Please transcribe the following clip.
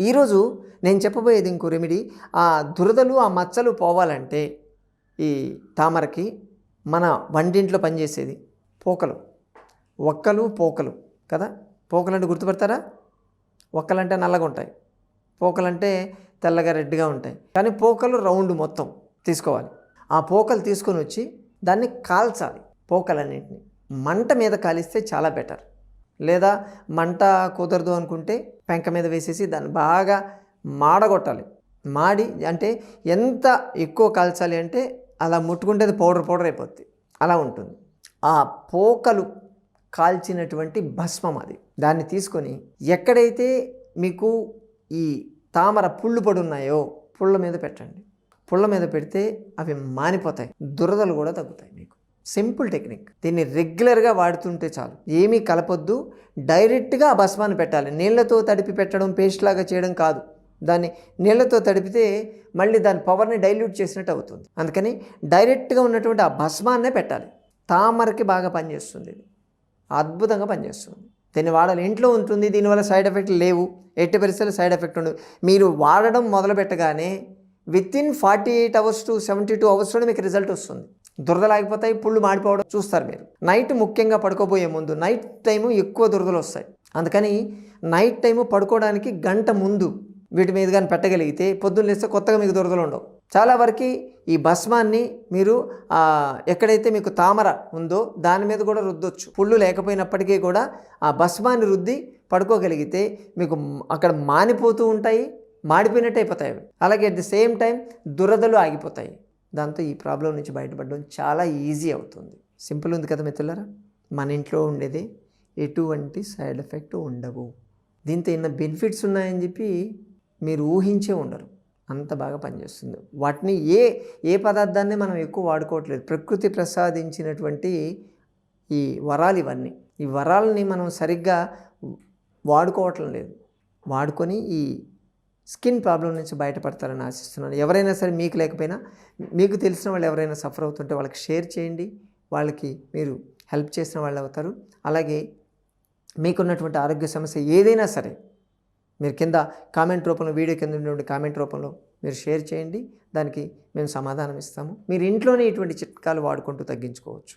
ఈరోజు నేను చెప్పబోయేది ఇంకో రెమెడీ ఆ దురదలు ఆ మచ్చలు పోవాలంటే ఈ తామరకి మన వంటింట్లో పనిచేసేది పోకలు. ఒక్కలు పోకలు కదా? పోకలంటే గుర్తుపడతారా? ఒక్కలంటే నల్లగా ఉంటాయి పోకలంటే తెల్లగా రెడ్గా ఉంటాయి. కానీ పోకలు రౌండ్ మొత్తం తీసుకోవాలి. ఆ పోకలు తీసుకొని వచ్చి దాన్ని కాల్చాలి. పోకలన్నింటినీ. మంట మీద కాలిస్తే చాలా బెటర్. లేదా మంట కుదరదు అనుకుంటే పెంక మీద వేసేసి దాన్ని బాగా మాడగొట్టాలి. మాడి అంటే ఎంత ఎక్కువ కాల్చాలి అంటే అలా ముట్టుకుంటే అది పౌడర్ పౌడర్ అయిపోద్ది. అలా ఉంటుంది. ఆ పోకలు కాల్చినటువంటి భస్మం అది. దాన్ని తీసుకొని ఎక్కడైతే మీకు ఈ తామర పుళ్ళు పడి ఉన్నాయో పుళ్ళ మీద పెట్టండి. పుళ్ళ మీద పెడితే అవి మానిపోతాయి. దురదలు కూడా తగ్గుతాయి. Simple technique. దీన్ని రెగ్యులర్గా వాడుతుంటే చాలు. ఏమీ కలపొద్దు. డైరెక్ట్గా ఆ భస్మాన్ని పెట్టాలి. నీళ్ళతో తడిపి పెట్టడం పేస్ట్ లాగా చేయడం కాదు. దాన్ని నీళ్ళతో తడిపితే మళ్ళీ దాని పవర్ని డైల్యూట్ చేసినట్టు అవుతుంది. అందుకని డైరెక్ట్గా ఉన్నటువంటి ఆ భస్మాన్నే పెట్టాలి. తామరకి బాగా పనిచేస్తుంది ఇది. అద్భుతంగా పనిచేస్తుంది. దీన్ని వాడాలి. ఇంట్లో ఉంటుంది. దీనివల్ల సైడ్ ఎఫెక్ట్లు లేవు. ఎట్టి పరిస్థితులు సైడ్ ఎఫెక్ట్ ఉండదు. మీరు వాడడం మొదలు పెట్టగానే with in forty eight hours to seventy two అవర్స్లో మీకు రిజల్ట్ వస్తుంది. దురదలాగిపోతాయి పుళ్ళు మాడిపోవడం చూస్తారు మీరు. నైట్ ముఖ్యంగా పడుకోబోయే ముందు నైట్ టైము ఎక్కువ దురదలు వస్తాయి. అందుకని నైట్ టైము పడుకోవడానికి గంట ముందు వీటి మీద కానీ పెట్టగలిగితే పొద్దున్న లేస్తే కొత్తగా మీకు దురదలు ఉండవు. చాలా వరకు ఈ భస్మాన్ని మీరు ఎక్కడైతే మీకు తామర ఉందో దాని మీద కూడా రుద్దొచ్చు. పుళ్ళు లేకపోయినప్పటికీ కూడా ఆ భస్మాన్ని రుద్ది పడుకోగలిగితే మీకు అక్కడ మానిపోతూ ఉంటాయి మాడిపోయినట్టు అయిపోతాయి అలాగే అట్ ది సేమ్ టైం దురదలు ఆగిపోతాయి. దాంతో ఈ ప్రాబ్లం నుంచి బయటపడడం చాలా ఈజీ అవుతుంది. సింపుల్ ఉంది కదా మిత్రులారా? మన ఇంట్లో ఉండేది ఎటువంటి సైడ్ ఎఫెక్ట్ ఉండవు. దీంతో ఎన్న బెనిఫిట్స్ ఉన్నాయని చెప్పి మీరు ఊహించే ఉండరు. అంత బాగా పనిచేస్తుంది. వాటిని ఏ ఏ పదార్థాన్ని మనం ఎక్కువ వాడుకోవట్లేదు. ప్రకృతి ప్రసాదించినటువంటి ఈ వరాలు ఇవన్నీ. ఈ వరాలని మనం సరిగ్గా వాడుకోవటం లేదు. వాడుకొని ఈ స్కిన్ ప్రాబ్లం నుంచి బయటపడతారని ఆశిస్తున్నాను. ఎవరైనా సరే మీకు లేకపోయినా మీకు తెలిసిన వాళ్ళు ఎవరైనా సఫర్ అవుతుంటే వాళ్ళకి షేర్ చేయండి. వాళ్ళకి మీరు హెల్ప్ చేసిన వాళ్ళు అవుతారు. అలాగే మీకున్నటువంటి ఆరోగ్య సమస్య ఏదైనా సరే మీరు కింద కామెంట్ రూపంలో వీడియో కింద ఉన్నటువంటి కామెంట్ రూపంలో మీరు షేర్ చేయండి. దానికి మేము సమాధానం ఇస్తాము. మీరు ఇంట్లోనే ఇటువంటి చిట్కాలు వాడుకుంటూ తగ్గించుకోవచ్చు.